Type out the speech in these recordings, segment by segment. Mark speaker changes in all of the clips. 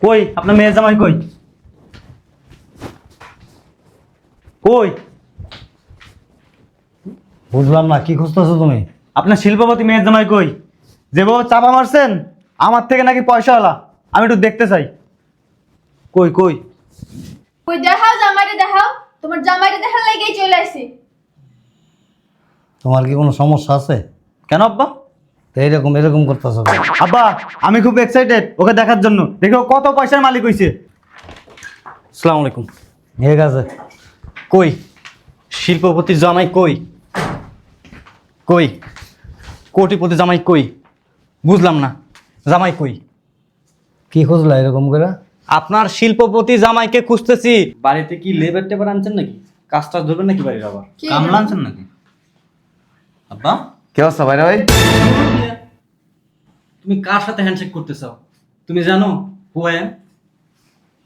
Speaker 1: কই? আপনার মেয়ের জামাই কই? কই?
Speaker 2: বুঝলাম না কি খুঁজতেছো তুমি?
Speaker 1: আপনার শিল্পপতি মেয়ের জামাই কই? যে বউ চাপা মারছেন? আমার থেকে নাকি পয়সাওয়ালা? আমি একটু দেখতে চাই। কই কই?
Speaker 3: কই দেখাও জামাইরে দেখাও। তোমার জামাইরে দেখার লাগেই চলে আসি
Speaker 2: তোমার কি কোনো সমস্যা আছে?
Speaker 1: কেন আব্বা?
Speaker 2: এইরকম এরকম করতেছো
Speaker 1: আব্বা আমি খুব এক্সাইটেড ওকে দেখার জন্য। দেখো কত পয়সার মালিক হইছে।
Speaker 4: আসসালামু আলাইকুম।
Speaker 2: ঠিক আছে।
Speaker 4: কই? শিল্পপতি জামাই কই? কই? কোটিপতি জামাই কই? বুঝলাম না। জামাই কই?
Speaker 2: কি খুঁজলা এরকম করে?
Speaker 4: আপনার শিল্পপতি জামাইকে খুঁজতেছি। বাড়িতে কি লেবার টেবার আনছেন নাকি? কাজটা ধরবেন নাকি বাড়ির আবার?
Speaker 1: কামলা আনছেন নাকি? আব্বা?
Speaker 5: কি অবস্থা ভাই ভাই?
Speaker 4: তুমি কার সাথে হ্যান্ডশেক করতে চাও তুমি জানো who I am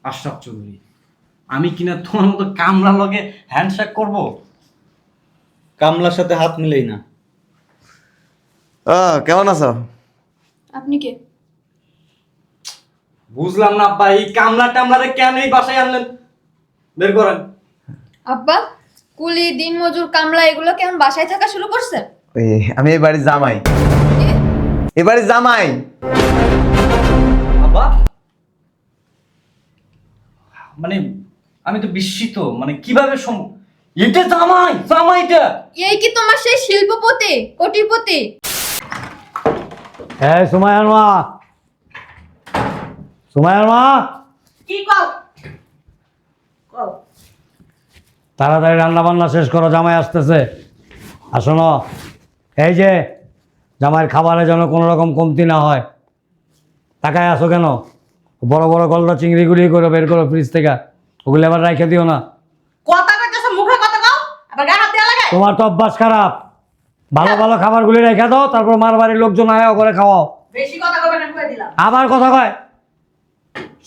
Speaker 4: Ashraf Chowdhury. আমি কিনা তোমার মতো কামলা লগে হ্যান্ডশেক করব?
Speaker 1: কামলার সাথে হাত মিলেই না।
Speaker 5: ও কেমন আছো?
Speaker 3: আপনি কে?
Speaker 4: বুঝলাম না আব্বা এই কামলা টামলারে কেন এই বাসায় আনলেন? বের করেন।
Speaker 3: আব্বা কুলি দিন মজুর কামলা এগুলো কেমন বাসায় থাকা শুরু করছে?
Speaker 5: ওই আমি এই বাড়ির জামাই বাড়ির জামাই।
Speaker 4: মানে আমি তো বিস্মিত মানে কীভাবে সম্ভব? এটা জামাই জামাইটা
Speaker 3: এই কি তোমার সেই শিল্পপতি কোটিপতি?
Speaker 2: হ্যাঁ সুমায়ার মা। সুমায়ার মা।
Speaker 6: কি কও? কও।
Speaker 2: তাড়াতাড়ি রান্না বান্না শেষ করো জামাই আসতেছে। আর শোনো এই যে জামাইয়ের খাবারে যেন কোনো রকম কমতি না হয়। তাকায় আসো কেন? বড় বড় গলদা চিংড়িগুলি করে বের করো ফ্রিজ থেকে। ওগুলো আবার রাইখে দিও না।
Speaker 6: কথা কইতেছ মুখে কথা কও। আবার গায়ে হাত দেওয়া লাগে?
Speaker 2: তোমার তো অভ্যাস খারাপ। ভালো ভালো খাবারগুলি রেখে দাও তারপর মার বাড়ির লোকজন আয় করে খাওয়াও।
Speaker 6: বেশি কথা কবে না কয়ে দিলাম।
Speaker 2: আবার কথা কয়।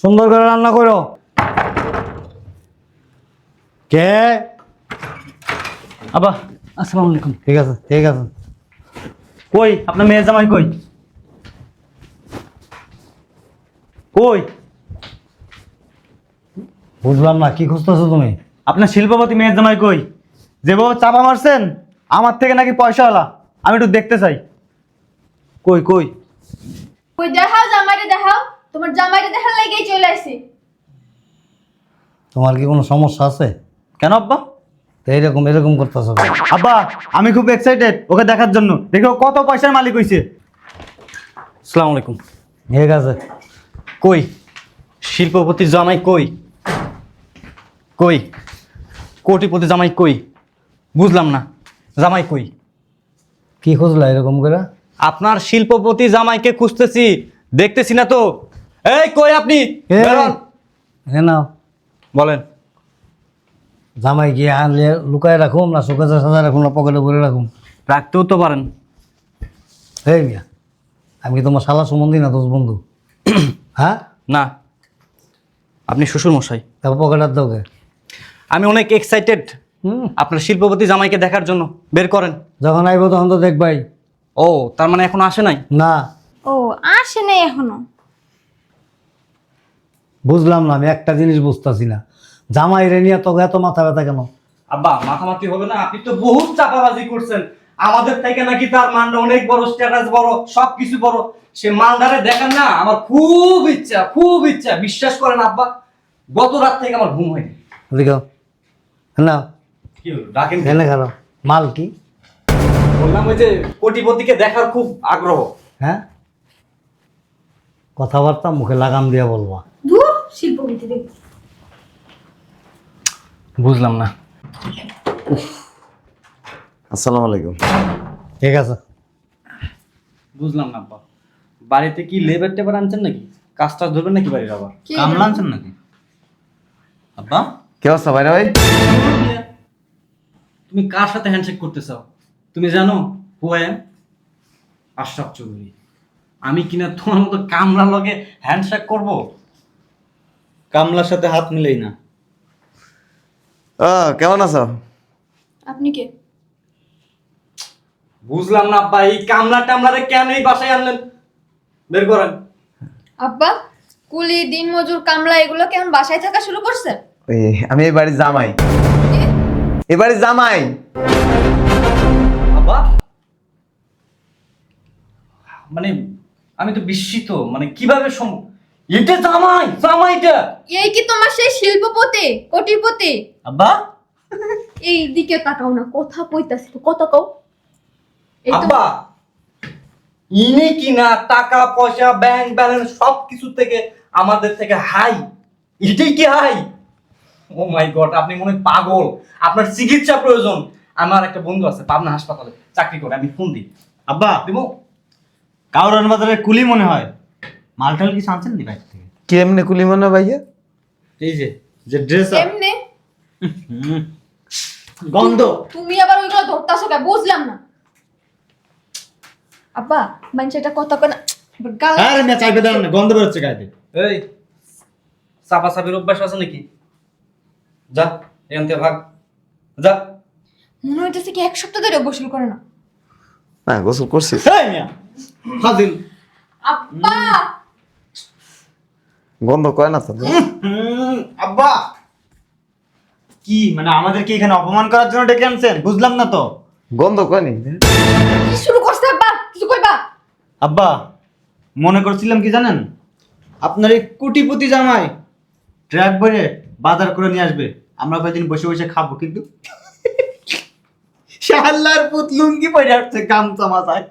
Speaker 2: সুন্দর করে রান্না করো। কে?
Speaker 1: আব্বা
Speaker 4: আসসালামু আলাইকুম।
Speaker 2: ঠিক আছে ঠিক আছে।
Speaker 1: কই? আপনার মেয়ের জামাই কই? কই?
Speaker 2: বুঝলাম না কি খুঁজতেছো তুমি?
Speaker 1: আপনার শিল্পপতি মেয়ের জামাই কই? যে বউ চাপা মারছেন আমার থেকে নাকি পয়সাওয়ালা? আমি একটু দেখতে চাই। কই কই?
Speaker 3: কই দেখাও জামাইরে দেখাও। তোমার জামাইরে দেখার লাগেই চলে আসি।
Speaker 2: তোমার কি কোনো সমস্যা আছে?
Speaker 1: কেন আব্বা?
Speaker 2: তো এইরকম এরকম করতেছো
Speaker 1: আব্বা আমি খুব এক্সাইটেড ওকে দেখার জন্য। দেখো কত পয়সার মালিক হইছে।
Speaker 4: আসসালামু আলাইকুম।
Speaker 2: ঠিক আছে।
Speaker 4: কই? শিল্পপতি জামাই কই? কই? কোটিপতি জামাই কই? বুঝলাম না। জামাই কই?
Speaker 2: কি খুঁজলা এরকম করে?
Speaker 4: আপনার শিল্পপতি জামাইকে খুঁজতেছি দেখতেছি না তো। এই কই আপনি? বেরোন।
Speaker 2: নাও।
Speaker 4: বলেন।
Speaker 2: জামাই গিয়ে আনলে লুকায় রাখুম না শোকেজে সাজা রাখুম না পকেটে ভরে রাখুম?
Speaker 4: রাখতেও তো পারেন।
Speaker 2: এই মিয়া আমি কি তোমার শালা সম্বন্ধী না দোষ বন্ধু? হ্যাঁ?
Speaker 4: না। আপনি শ্বশুর মশাই
Speaker 2: তারপর পকেটার দোকে
Speaker 4: আমি অনেক এক্সাইটেড
Speaker 2: হুম।
Speaker 4: আপনার শিল্পপতি জামাইকে দেখার জন্য। বের করেন।
Speaker 2: যখন আইব তখন তো দেখবাই।
Speaker 4: ও তার মানে এখন আসে নাই?
Speaker 2: না।
Speaker 3: ও আসে নাই এখনও।
Speaker 2: বুঝলাম না আমি একটা জিনিস বুঝতেছি না। জামাই রে নিয়ে তোকে এত মাথা ব্যথা কেন?
Speaker 4: আব্বা মাথামাতি হবে না আপনি তো বহুত চাপাবাজি করছেন। আমাদের থেকে নাকি তার মানটা অনেক বড় স্ট্যাটাস বড় সব কিছু বড়। সে মালদারে দেখেন না আমার খুব ইচ্ছা খুব ইচ্ছা। বিশ্বাস করেন আব্বা গত রাত থেকে আমার ঘুম হয়নি।
Speaker 2: দেখো না
Speaker 4: কি ডাকেন কেন?
Speaker 2: মাল কি?
Speaker 4: বললাম ওই যে কোটিপতিকে দেখার খুব আগ্রহ।
Speaker 2: হ্যাঁ? কথাবার্তা মুখে লাগাম দিয়ে বলবা।
Speaker 3: ধুর শিল্পপতি
Speaker 4: বুঝলাম না।
Speaker 5: আসসালামু আলাইকুম।
Speaker 2: ঠিক আছে।
Speaker 4: বুঝলাম না আব্বা। বাড়িতে কি লেবার টেবার আনছেন নাকি? কাজটা ধরবেন নাকি বাড়ির আবার?
Speaker 1: কামলা আনছেন নাকি? আব্বা?
Speaker 5: কি অবস্থা ভাই ভাই?
Speaker 4: তুমি কার সাথে হ্যান্ডশেক করতে চাও তুমি জানো who I am Ashraf Chowdhury. আমি কিনা তোমার মতো কামলা লগে হ্যান্ডশেক করব?
Speaker 1: কামলার সাথে হাত মিলেই না।
Speaker 5: কেমন আছো?
Speaker 3: আপনি কে?
Speaker 4: বুঝলাম না আব্বা এই কামলা টামলারে কেন এই বাসায় আনলেন? বের করেন।
Speaker 3: আব্বা কুলি দিনমজুর কামলা এগুলো কেমন বাসায় থাকা শুরু করছে?
Speaker 5: ওই আমি এই বাড়ির জামাই।
Speaker 3: কি?
Speaker 5: এ বাড়ির জামাই।
Speaker 4: আব্বা? মানে আমি তো বিস্মিত মানে কীভাবে সম্ভব? এটা জামাই জামাইটা
Speaker 3: এই কি তোমার সেই শিল্পপতি কোটিপতি?
Speaker 1: আব্বা।
Speaker 3: এই দিকে তাকাও না কথা কইতাছি তো কত কও। এই তো
Speaker 4: আব্বা ইনি কিনা টাকা পয়সা ব্যাংক ব্যালেন্স সব কিছু থেকে আমাদের থেকে হাই এটাই কি হাই ও মাই গড আপনি মনে হয় পাগল। আপনার চিকিৎসা প্রয়োজন। আমার একটা বন্ধু আছে পাবনা হাসপাতালে চাকরি করে আমি ফোন দিই।
Speaker 1: আব্বা
Speaker 4: দিব?
Speaker 1: কাউরান বাজারের কুলি মনে হয়। মালটাল কি আনছেন নি বাইরে থেকে?
Speaker 5: কেমনে কুলি মনে ভাইয়া?
Speaker 1: এই যে যে ড্রেস
Speaker 3: এমনি
Speaker 1: গন্ধ।
Speaker 3: তুমি আবার ওইগুলো ধরতাছো কে বুঝলাম না। আব্বা মানুষ এটা কথা কয় না গাল
Speaker 1: আরে মেয়ে চাইবে দাঁড়ান না গন্ধ বেরোচ্ছে গায়ে
Speaker 4: এই চাপা চাপির অভ্যাস আছে নাকি? যা এখান থেকে ভাগ। যা।
Speaker 3: মনে হইতেছে কি এক সপ্তাহ ধরে গোসল করে না।
Speaker 5: না গোসল করছিস
Speaker 1: এই মিয়া ফাজিল।
Speaker 3: আব্বা!
Speaker 5: গন্ধ কয় না তো?
Speaker 1: আব্বা! কি মানে আমাদেরকে এখানে অপমান করার জন্য ডেকে আনছেন? বুঝলাম না তো।
Speaker 5: গন্ধ কয়নি
Speaker 3: কি শুরু করছে আব্বা? কিছু কইবা?
Speaker 1: আব্বা মনে করছিলাম কি জানেন? আপনার এই কুটিপুতি জামাই ট্রাক ভরে বাজার করে নিয়ে আসবে। আমরা কয়েকদিন বসে বসে খাব কিন্তু। শাল্লার পুত লুঙ্গি পরে আসছে কাম চামাচায়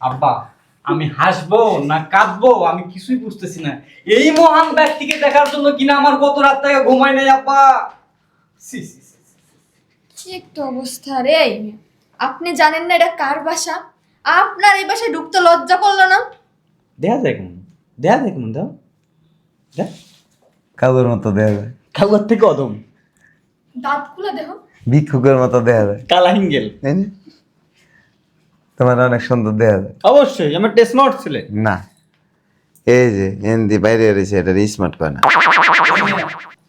Speaker 4: আব্বা আমি হাসবো না কাঁদবো আমি কিছুই বুঝতেছি না। এই মহান ব্যক্তিকে দেখার জন্য কিনা আমার কত রাত থেকে ঘুমাই নাই আব্বা? সি, সি।
Speaker 3: কি একটা অবস্থা রে। আপনি জানেন না এটা কার বাসা? আপনার এই বাসায় ঢুকতে লজ্জা করল না?
Speaker 1: দেখা যায় কেমন? দেখা যায় কেমন দাও। দেখ
Speaker 5: কাউর মতো দেয়া যায়।
Speaker 1: খাবার থেকে অদম।
Speaker 3: দাঁত খুলে দেখো।
Speaker 5: ভিক্ষুকের মতো দেয়া যায়।
Speaker 1: কালা হিঙ্গেল
Speaker 5: তাই না? তোমার অনেক সুন্দর দেয়া যায়।
Speaker 1: অবশ্যই আমার টেস্ট স্মার্ট ছেলে।
Speaker 5: না। এই যে হিন্দি বাইরে রয়েছে এটা স্মার্ট কয় না।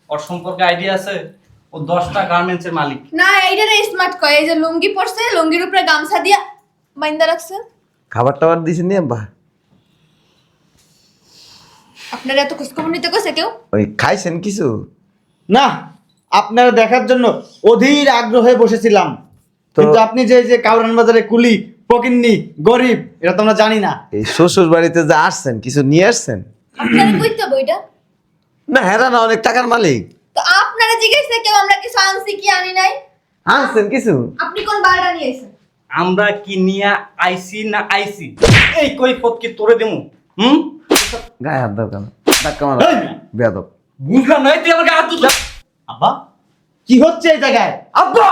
Speaker 4: ওর সম্পর্কে আইডিয়া আছে? ও দশটা গার্মেন্টস এর মালিক।
Speaker 3: না এইটা স্মার্ট কয় এই যে লুঙ্গি পরছে লুঙ্গির উপরে গামছা দিয়া বাইন্দা রাখছে।
Speaker 5: খাবার টাবার দিছে নি আব্বা?
Speaker 3: আপনার এত খোঁজখবর নিতে কইছে কেউ?
Speaker 5: ওই খাইছেন কিছু?
Speaker 1: না আপনারা দেখার জন্য অধীর আগ্রহে বসেছিলাম।
Speaker 5: তো-
Speaker 1: কিন্তু আপনি যে যে কাউরান বাজারে কুলি পকিন্নি গরিব এটা তো আমরা জানি না।
Speaker 5: এই শ্বশুর বাড়িতে যে আসছেন কিছু নিয়ে আসছেন?
Speaker 3: আপনারা কইতে বইটা?
Speaker 5: না হেরা না অনেক টাকার মালিক।
Speaker 3: তো আপনারা জিজ্ঞাসা কেউ আমরা কিছু আনছি কি আনি নাই?
Speaker 5: আনছেন কিছু?
Speaker 3: আপনি কোন বালটা নিয়ে এসেছেন
Speaker 4: আমরা কি নিয়া আইসি না আইসি এই কই পথ কি তোরে দেমু হুম?
Speaker 5: গায়ে হাত দাও কেন? ধাক্কা মারো
Speaker 1: এই!
Speaker 5: বেয়াদব।
Speaker 4: বুঝলাম না এই তুই আমাকে হাত তুলছিস।
Speaker 1: আব্বা? কি হচ্ছে এই জায়গায়?
Speaker 4: আব্বা!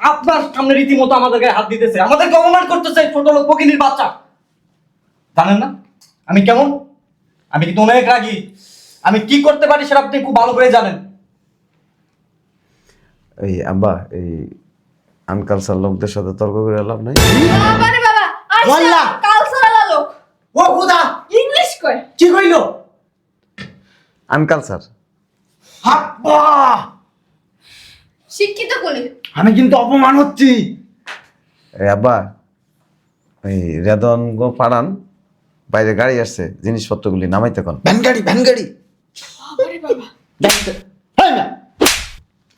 Speaker 4: আপনার সামনে রীতিমতো আমাদের গায়ে হাত দিতেছে। আমাদেরকে অপমান করতেছে ছোট লোক পকিনির বাচ্চা। জানেন না? আমি কেমন? আমি কিন্তু অনেক রাগি। আমি কি করতে পারি সেটা আপনি খুব ভালো করে জানেন।
Speaker 5: এই আব্বা এই আনকালচার লোকদের সাথে তর্ক করে লাভ নাই?
Speaker 3: বাবা বাবা
Speaker 1: ওয়াল্লাহ।
Speaker 3: আইসা কালসারালা লোক।
Speaker 1: ও খুদা!
Speaker 3: ইংলিশ কয়?
Speaker 1: কি কইলো?
Speaker 5: আনকালচার
Speaker 1: আব্বা!
Speaker 3: শিক্ষিত কলি
Speaker 1: আমি কিন্তু অপমান হচ্ছি।
Speaker 5: এই আব্বা ওই রেদন গো পাড়ান বাইরে গাড়ি আসছে জিনিসপত্রগুলি নামাইতে কোন। ভ্যান গাড়ি ভ্যান গাড়ি।
Speaker 3: বাবা।
Speaker 1: না।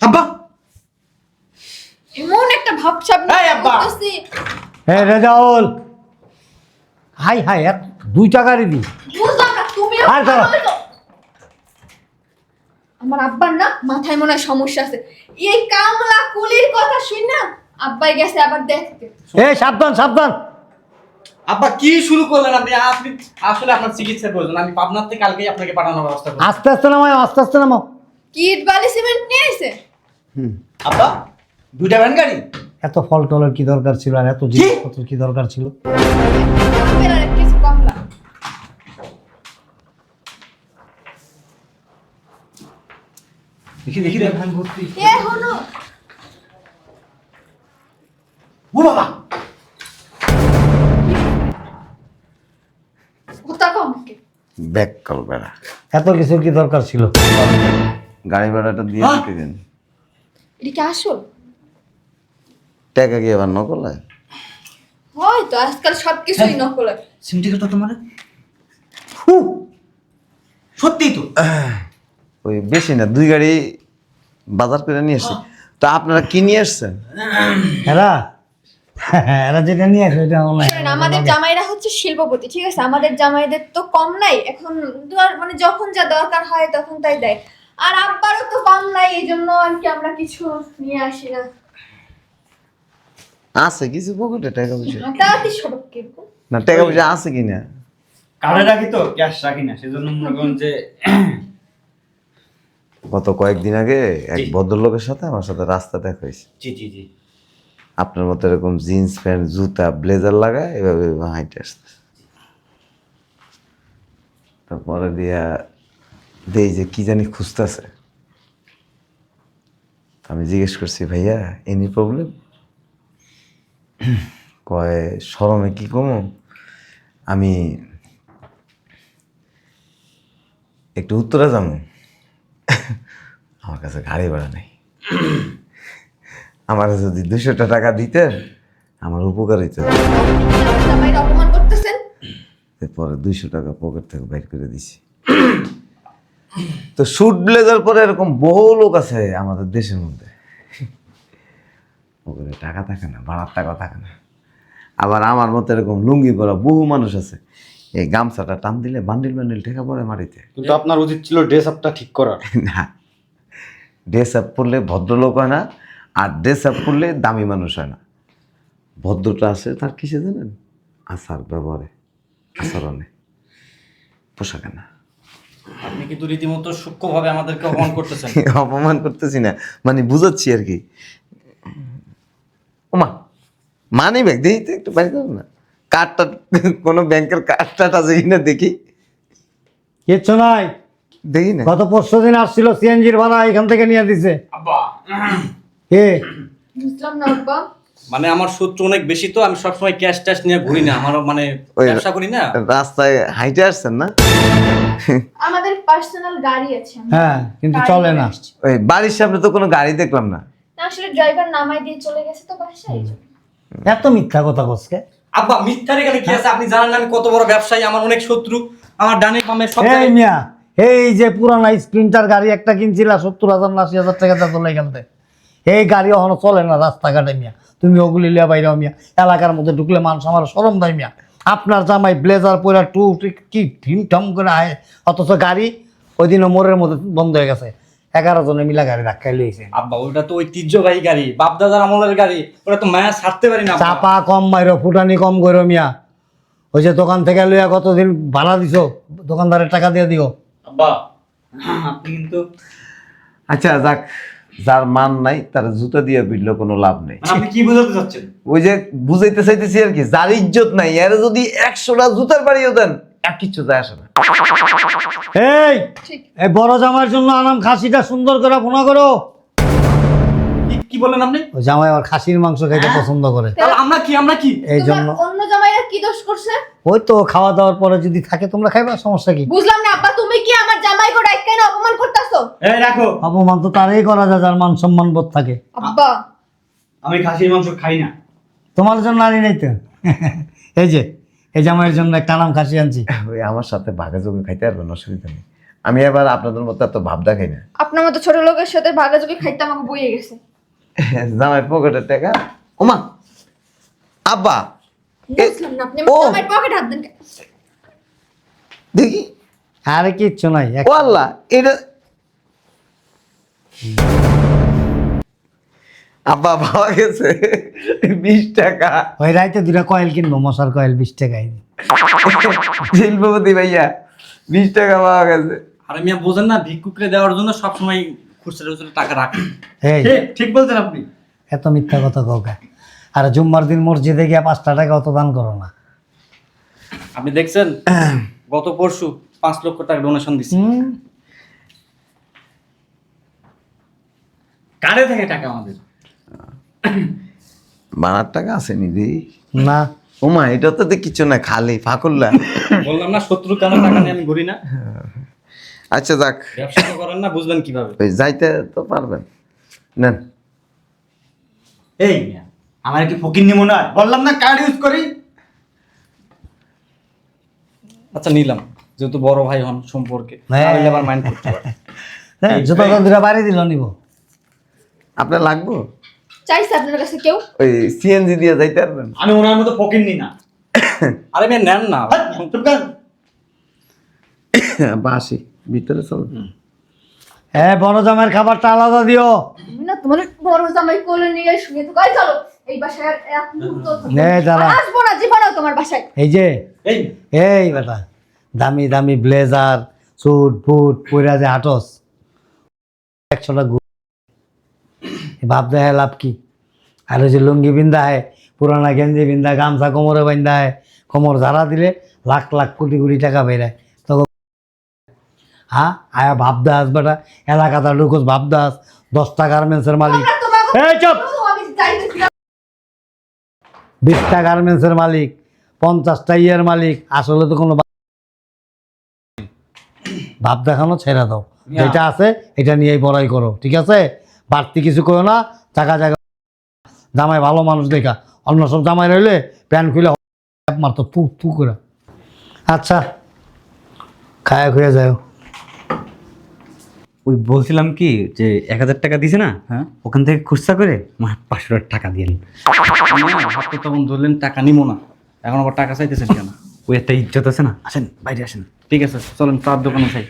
Speaker 1: আব্বা।
Speaker 3: এমন একটা ভাবসাব
Speaker 1: এই আব্বা।
Speaker 3: করতেছি
Speaker 2: হে রেজাউল হাই হাই এক দুই টাকারই দি
Speaker 3: বুঝলাম না তুমিও
Speaker 2: আর।
Speaker 3: আমার আব্বার না মাথায় মনে হয় সমস্যা আছে। এই কামলা কুলির কথা শুন না আব্বাই গেছে আবার দেখতে।
Speaker 2: এ সাবধান সাবধান।
Speaker 4: আব্বা কি শুরু করলেন আপনি? আপনি আসলে আপনার চিকিৎসার প্রয়োজন। আমি পাবনার থেকে কালকেই আপনাকে পাঠানোর ব্যবস্থা করব
Speaker 2: আস্তে আস্তে নামাও আস্তে আস্তে নামাও।
Speaker 3: কিট বালি সিমেন্ট নিয়ে এসে
Speaker 1: আব্বা দুইটা ভ্যান গাড়ি?
Speaker 2: এত ফল টলের কি দরকার ছিল আর এত জিনিসপত্র কি দরকার ছিল?
Speaker 1: দেখি দেখি ভ্যান ভর্তি।
Speaker 3: এ হলো।
Speaker 1: ও বাবা!
Speaker 5: ব্যাক কল বেড়া।
Speaker 2: এত কিছু কি দরকার ছিল?
Speaker 5: গাড়ি ভাড়াটা দিয়ে
Speaker 1: হ্যাঁ?
Speaker 5: দিতে দিন।
Speaker 3: এটা কি আসল?
Speaker 5: টাকা কি আবার নকল হয়?
Speaker 3: হয়তো আজকাল সবকিছুই নকল হয়।
Speaker 1: সিম টিকেট তো তোমার? সত্যিই তো।
Speaker 5: ওই বেশি না দুই গাড়ি বাজার করে নিয়ে এসছি তো আপনারা কি নিয়ে এসছেন
Speaker 2: এরা? এরা যেটা নিয়ে আসে হয়
Speaker 3: শোনেন, আমাদের জামাইরা হচ্ছে শিল্পপতি ঠিক আছে? আমাদের জামাইদের তো কম নাই। এখন ধর মানে যখন যা দরকার হয় তখন তাই দেয়। আর আব্বারও তো কম নাই এই জন্য আর কি আমরা কিছু নিয়ে আসি না।
Speaker 5: আছে কিছু পকেটে টাকা পয়সা?
Speaker 3: সড়ক কীরকম
Speaker 5: না টাকা পয়সা আছে কি না
Speaker 1: কার্ডে রাখি তো ক্যাশ রাখি না সেজন্য মনে করেন যে
Speaker 5: গত কয়েকদিন আগে এক ভদ্রলোকের সাথে আমার সাথে রাস্তা দেখা হয়েছে।
Speaker 1: জি জি জি।
Speaker 5: আপনার মতো এরকম জিন্স প্যান্ট জুতা ব্লেজার লাগায় এভাবে হাইটে আসতে। তারপরে দিয়া দেই যে কি জানি খুঁজতেছে। আমি জিজ্ঞেস করছি ভাইয়া এনি প্রবলেম কয় সরমে কি কম? আমি একটু উত্তরে যাব। আমার কাছে গাড়ি ভাড়া নেই। আমার যদি দুশোটা টাকা দিতেন আমার উপকার হইতো।
Speaker 3: জামাইরা অপমান করতেছেন?
Speaker 5: পরে দুইশো টাকা পকেট থেকে বাইর করে দিছি। তো স্যুট ব্লেজার পরে এরকম বহু লোক আছে আমাদের দেশের মধ্যে। পকেটে টাকা থাকে না ভাড়ার টাকা থাকে না। আবার আমার মতো এরকম লুঙ্গি পরা বহু মানুষ আছে। এই গামছাটা টান দিলে বান্ডিল বান্ডিল ঠেকা পড়ে মাটিতে।
Speaker 1: কিন্তু আপনার উচিত ছিল ড্রেস আপটা ঠিক করার।
Speaker 5: না। ড্রেস আপ করলে ভদ্রলোক হয় না আর ড্রেস আপ করলে দামি মানুষ হয় না। ভদ্রটা আছে তার কিসে জানেন? আচার ব্যবহারে আচরণে। পোশাকে না
Speaker 4: আপনি কিন্তু রীতিমতো সূক্ষ্মভাবে আমাদেরকে অপমান করতেছেন।
Speaker 5: অপমান করতেছি না। মানে বুঝাচ্ছি আর কি। ওমা মানি ব্যাগ দেখি তো একটু বাইরে না। কার্ডটা কোনো ব্যাংকের কার্ডটা আছে কিনা দেখি।
Speaker 2: কিচ্ছু নাই।
Speaker 5: দেখি না।
Speaker 2: গত পরশু দিন আসছিল সিএনজির ভাড়া এখান থেকে নিয়ে দিছে।
Speaker 1: আব্বা।
Speaker 2: কে?
Speaker 3: বুঝলাম না আব্বা।
Speaker 4: মানে আমার সূত্র অনেক বেশি তো আমি সবসময় ক্যাশ ট্যাশ নিয়ে ঘুরি না আমার মানে
Speaker 5: ওই-
Speaker 4: ব্যবসা করি না।
Speaker 5: রাস্তায় হাইটে আসছেন না?
Speaker 3: আমাদের পার্সোনাল গাড়ি আছে
Speaker 2: হ্যাঁ কিন্তু চলে না।
Speaker 5: ওই বাড়ির সামনে তো কোনো গাড়ি দেখলাম না।
Speaker 3: না আসলে ড্রাইভার নামাই দিয়ে চলে গেছে তো বাসায়।
Speaker 2: এত মিথ্যা কথা কসকে
Speaker 4: আব্বা মিথ্যার এখানে কি আছে? আপনি জানেন না আমি কত বড় ব্যবসায়ী আমার অনেক শত্রু আমার ডানে বামে সব
Speaker 2: এই মিয়া এই যে পুরানা স্প্রিন্টার গাড়ি একটা কিনছিল সত্তর হাজার না আশি হাজার টাকা দিয়ে চলে গেলতে এই গাড়ি এখনও চলে না রাস্তাঘাটে মিয়া। তুমি ওগুলি লিয়া বাইরে মিয়া। এলাকার মধ্যে ঢুকলে মানুষ আমার সরম দেয় মিয়া। আপনার জামাই ব্লেজার পরে টু কি ঠম করে আয় অথচ গাড়ি ওই দিনও মোড়ের মধ্যে বন্ধ হয়ে গেছে। এগারো জনে মিলা গাড়ি ধাক্কায় লিয়েছে
Speaker 4: আব্বা ওটা তো ঐতিহ্যবাহী গাড়ি বাপ দাদার আমলের গাড়ি ওটা তো মায়া ছাড়তে পারি না
Speaker 2: চাপা কম মাইরো ফুটানি কম করো মিয়া। ওই যে দোকান থেকে লইয়া কতদিন ভাড়া দিছো? দোকানদারের টাকা দিয়ে দিও।
Speaker 1: আব্বা আপনি কিন্তু
Speaker 5: আচ্ছা যাক যার মান নাই তার জুতা দিয়ে বিড়লে কোনো লাভ নেই।
Speaker 1: মানে আপনি কি বোঝাতে চাচ্ছেন?
Speaker 5: ওই যে বুঝাইতে চাইতেছি আর কি যার ইজ্জত নাই এর যদি একশোটা জুতার বাড়িও দেন এক কিচ্ছু যায় আসে না।
Speaker 2: এই এই বড় জামাইয়ের জন্য আনাম খাসিটা সুন্দর করে ভুনা করো।
Speaker 4: কি- কি বললেন আপনি?
Speaker 2: ওই জামাই আবার খাসির মাংস খাইতে পছন্দ করে।
Speaker 4: তাহলে আমরা কি আমরা কি?
Speaker 2: এই জন্য।
Speaker 3: অন্য জামাইরা কি দোষ করছে?
Speaker 2: ওই তো খাওয়া দাওয়ার পরে যদি থাকে তোমরা খাইবা সমস্যা কি?
Speaker 3: বুঝলাম না আব্বা তুমি কি আমার জামাই করে কেন অপমান করতেছো?
Speaker 1: এই রাখো।
Speaker 2: অপমান তো তারই করা যায় যার মান সম্মান বোধ থাকে।
Speaker 3: আব্বা।
Speaker 1: আমি খাসির মাংস খাই না।
Speaker 2: তোমার জন্য আনি নাই তো। এই যে এই জামাইয়ের জন্য একটা নাম খাসি আনছি।
Speaker 5: ওই আমার সাথে ভাগে যোগে খাইতে পারবেন অসুবিধা নেই। আমি এবার আপনাদের মতো এত ভাবদা খাই না।
Speaker 3: আপনার মতো ছোট লোকের সাথে ভাগাযোগি খাইতে আমাকে বইয়ে গেছে।
Speaker 5: জামাই পকেটের টাকা। ওমা আব্বা
Speaker 3: বুঝলাম না আপনি আমার পকেট হাত দেন
Speaker 5: দেখি।
Speaker 2: আরে কিচ্ছু নাই
Speaker 5: ও আল্লাহ এটা আব্বা পাওয়া গেছে। বিশ টাকা।
Speaker 2: ওই রাইতে দুটা কয়েল কিনবো মশার কয়েল বিশ টাকায়।
Speaker 5: শিল্পপতি ভাইয়া বিশ টাকা পাওয়া গেছে।
Speaker 4: আরে মিয়া বোঝেন না ভিক্ষুকরে দেওয়ার জন্য সবসময় খুচরা খুচরা টাকা রাখি।
Speaker 1: ঠিক বলছেন আপনি।
Speaker 2: এত মিথ্যা কথা কাউকে আর জুম্মার দিন মসজিদে গিয়ে পাঁচটা টাকা অত দান করো না।
Speaker 4: আপনি দেখছেন গত পরশু পাঁচ লক্ষ টাকা ডোনেশন দিচ্ছি
Speaker 1: কারে থেকে টাকা আমাদের?
Speaker 5: বানার টাকা আছে নিদি
Speaker 2: না।
Speaker 5: ওমা এটা তো কিছু না খালি ফাঁকুল্লা।
Speaker 4: বললাম না শত্রু কেন টাকা নিয়ে আমি ঘুরি না।
Speaker 5: আচ্ছা যাক।
Speaker 4: ব্যবসা করেন না বুঝবেন কীভাবে।
Speaker 5: যাইতে তো পারবেন। নেন।
Speaker 1: এই আমার কি ফকির নিমো না বললাম না কার্ড ইউজ করি।
Speaker 4: আচ্ছা নিলাম। যেহেতু বড় ভাই হন সম্পর্কে
Speaker 2: হ্যাঁ।
Speaker 4: আবার মাইন্ড করতে পারে
Speaker 2: হ্যাঁ দুটা বাড়ি দিল নিব।
Speaker 5: আপনার লাগবো?
Speaker 3: চাইছে আপনার কাছে কেউ?
Speaker 5: ওই সিএনজি দিয়ে যাইতে পারবেন?
Speaker 1: আমি ওনার মতো ফকির নি। না
Speaker 4: আরে মেয়ে নেন না।
Speaker 5: বাসি ভিতরে চল।
Speaker 2: হ্যাঁ বড় জামাইয়ের খাবারটা আলাদা দিও।
Speaker 3: না তোমার বড় জামাই কোলে নিয়ে শুয়ে তো কই চলো এই বাসায় আর এক মুহূর্ত থাকব না।
Speaker 2: নে দাঁড়া।
Speaker 3: আর আসব না জীবনেও তোমার বাসায়।
Speaker 2: এই যে
Speaker 1: এই।
Speaker 2: এই বেটা দামি দামি ব্লেজার স্যুট বুট পইরা যে আটস একশোটা ভাব দেখায় লাভ কি? আর ওই যে লুঙ্গি বিন্দা হয় পুরানা গেঞ্জি বিন্দা গামছা কোমরে বান্ধা হয় কোমর ঝাড়া দিলে লাখ লাখ কোটি কোটি টাকা বেরায় তখন হ্যাঁ আয়া ভাব দাস বেটা এলাকাটা ঢুকোস ভাব দাস দশটা গার্মেন্টসের মালিক। এই চুপ। বিশটা গার্মেন্টসের মালিক পঞ্চাশটা ইয়ের মালিক আসলে তো কোনো ভাব দেখানো ছেড়ে দাও। যেটা আছে এটা নিয়েই বড়াই করো ঠিক আছে? বাড়তি কিছু করো না জায়গা জায়গা জামাই ভালো মানুষ দেখা। অন্য সব জামাই রইলে প্যান্ট খুলে মারতো পু পু করে। আচ্ছা খায়া খুঁয়ে যাও
Speaker 1: ওই বলছিলাম কি যে এক হাজার টাকা দিছে না
Speaker 4: হ্যাঁ।
Speaker 1: ওখান থেকে খুচরা করে আমার পাঁচশো টাকা দিয়ে
Speaker 4: আপনি তখন ধরলেন টাকা নিবো না। এখন আবার টাকা চাইতেছেন কেন?
Speaker 1: ওই একটা ইজ্জত আছে না। আসেন বাইরে আসেন।
Speaker 4: ঠিক আছে চলেন চার দোকানে চাই